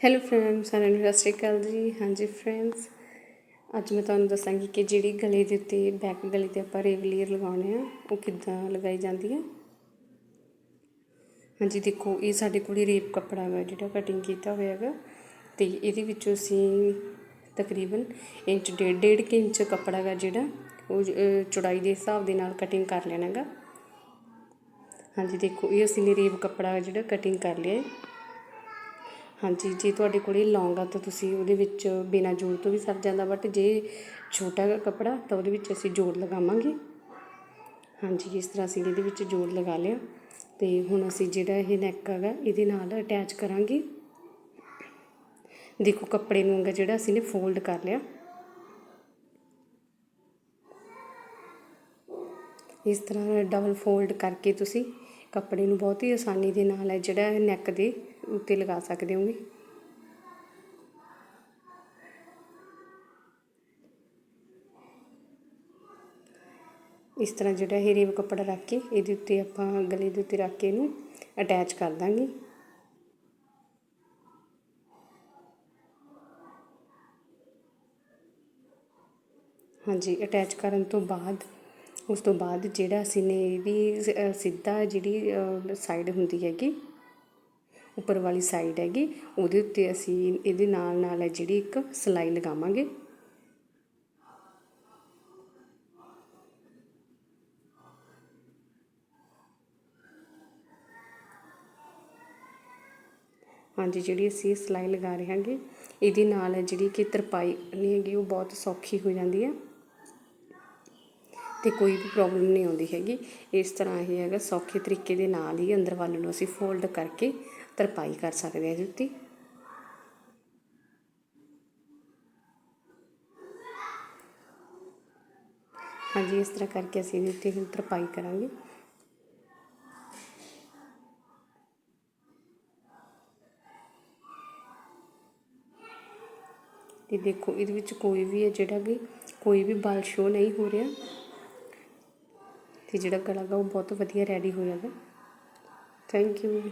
Hello friends ਸਾਰਿਆਂ ਨੂੰ ਸਤਿ ਸ਼੍ਰੀ ਅਕਾਲ ਜੀ। ਹਾਂਜੀ ਫਰੈਂਡਸ ਅੱਜ ਮੈਂ ਤੁਹਾਨੂੰ ਦੱਸਾਂਗੀ ਕਿ ਜਿਹੜੀ ਗਲੇ ਦੇ ਉੱਤੇ ਬੈਕ ਗਲੇ ਤੇ ਆਪਾਂ ਰੇਵ ਲੇਅਰ ਲਗਾਉਣੇ ਆ, ਉਹ ਕਿੱਦਾਂ ਲਗਾਈ ਜਾਂਦੀ ਹੈ ਹਾਂਜੀ ਦੇਖੋ, ਇਹ ਸਾਡੇ ਕੋਲ ਰੇਪ ਕੱਪੜਾ ਹੈਗਾ ਜਿਹੜਾ ਕਟਿੰਗ ਕੀਤਾ ਹੋਇਆ ਹੈਗਾ। ਤੇ ਇਹਦੇ ਵਿੱਚੋਂ ਅਸੀਂ ਤਕਰੀਬਨ ਇੰਚ, ਡੇਢ ਡੇਢ ਕੁ ਇੰਚ ਕੱਪੜਾ ਹੈਗਾ ਜਿਹੜਾ, ਉਹ ਚੌੜਾਈ ਦੇ ਹਿਸਾਬ ਦੇ ਨਾਲ ਕਟਿੰਗ ਕਰ ਲੈਣਾ ਹੈਗਾ। ਹਾਂਜੀ ਦੇਖੋ, ਇਹ ਅਸੀਂ ਨੇ ਰੇਪ ਕੱਪੜਾ ਜਿਹੜਾ ਕਟਿੰਗ ਕਰ ਲਿਆ ਹੈ। ਹਾਂਜੀ, ਜੇ ਤੁਹਾਡੇ ਕੋਲ ਲੌਂਗ ਆ ਤਾਂ ਤੁਸੀਂ ਉਹਦੇ ਵਿੱਚ ਬਿਨਾਂ ਜੋੜ ਤੋਂ ਵੀ ਸਰ ਜਾਂਦਾ ਬਟ ਜੇ ਛੋਟਾ ਹੈਗਾ ਕੱਪੜਾ ਤਾਂ ਉਹਦੇ ਵਿੱਚ ਅਸੀਂ ਜੋੜ ਲਗਾਵਾਂਗੇ। ਹਾਂਜੀ, ਇਸ ਤਰ੍ਹਾਂ ਅਸੀਂ ਇਹਦੇ ਵਿੱਚ ਜੋੜ ਲਗਾ ਲਿਆ। ਅਤੇ ਹੁਣ ਅਸੀਂ ਜਿਹੜਾ ਇਹ ਨੈਕ ਹੈਗਾ, ਇਹਦੇ ਨਾਲ ਅਟੈਚ ਕਰਾਂਗੇ। ਦੇਖੋ, ਕੱਪੜੇ ਨੂੰ ਹੈਗਾ ਜਿਹੜਾ ਅਸੀਂ ਨੇ ਫੋਲਡ ਕਰ ਲਿਆ। ਇਸ ਤਰ੍ਹਾਂ ਡਬਲ ਫੋਲਡ ਕਰਕੇ ਤੁਸੀਂ ਕੱਪੜੇ ਨੂੰ ਬਹੁਤ ਹੀ ਆਸਾਨੀ ਦੇ ਨਾਲ ਹੈ ਜਿਹੜਾ ਨੈਕ ਦੇ ਉੱਤੇ ਲਗਾ ਸਕਦੇ ਹੋਗੇ। ਇਸ ਤਰ੍ਹਾਂ ਜਿਹੜਾ ਇਹ ਰੇਵ ਕੱਪੜਾ ਰੱਖ ਕੇ ਇਹਦੇ ਉੱਤੇ ਆਪਾਂ ਗਲੇ ਦੇ ਉੱਤੇ ਰੱਖ ਕੇ ਇਹਨੂੰ ਅਟੈਚ ਕਰ ਦਾਂਗੇ। ਹਾਂਜੀ ਅਟੈਚ ਕਰਨ ਤੋਂ ਬਾਅਦ ਉਸ ਤੋਂ ਬਾਅਦ ਜਿਹੜਾ ਅਸੀਂ ਨੇ ਇਹਦੀ ਸਿੱਧਾ ਜਿਹੜੀ ਸਾਈਡ ਹੁੰਦੀ ਹੈਗੀ, ਉੱਪਰ ਵਾਲੀ ਸਾਈਡ ਹੈਗੀ, ਉਹਦੇ ਉੱਤੇ ਅਸੀਂ ਇਹਦੇ ਨਾਲ ਨਾਲ ਹੈ ਜਿਹੜੀ ਇੱਕ ਸਲਾਈ ਲਗਾਵਾਂਗੇ। ਹਾਂਜੀ, ਜਿਹੜੀ ਅਸੀਂ ਸਲਾਈ ਲਗਾ ਰਹੇ ਹਾਂਗੇ, ਇਹਦੇ ਨਾਲ ਜਿਹੜੀ ਕਿ ਤਰਪਾਈ ਨਹੀਂ ਹੈਗੀ, ਉਹ ਬਹੁਤ ਸੌਖੀ ਹੋ ਜਾਂਦੀ ਹੈ। ਅਤੇ ਕੋਈ ਵੀ ਪ੍ਰੋਬਲਮ ਨਹੀਂ ਆਉਂਦੀ ਹੈਗੀ। ਇਸ ਤਰ੍ਹਾਂ ਇਹ ਹੈਗਾ, ਸੌਖੇ ਤਰੀਕੇ ਦੇ ਨਾਲ ਹੀ ਅੰਦਰ ਵੱਲ ਨੂੰ ਅਸੀਂ ਫੋਲਡ ਕਰਕੇ ਤਰਪਾਈ ਕਰ ਸਕਦੇ ਹਾਂ ਇਹਦੇ ਉੱਤੇ ਹਾਂਜੀ, ਇਸ ਤਰ੍ਹਾਂ ਕਰਕੇ ਅਸੀਂ ਇਹਦੇ ਉੱਤੇ ਹੁਣ ਤਰਪਾਈ ਕਰਾਂਗੇ। ਤੇ ਦੇਖੋ, ਇਹਦੇ ਵਿੱਚ ਕੋਈ ਵੀ ਹੈ ਜਿਹੜਾ ਵੀ ਕੋਈ ਵੀ ਬਲ ਸ਼ੋ ਨਹੀਂ ਹੋ ਰਿਹਾ। ਅਤੇ ਜਿਹੜਾ ਗਲਾ ਗਾ ਉਹ ਬਹੁਤ ਵਧੀਆ ਰੈਡੀ ਹੋ ਜਾਗਾ ਥੈਂਕ ਯੂ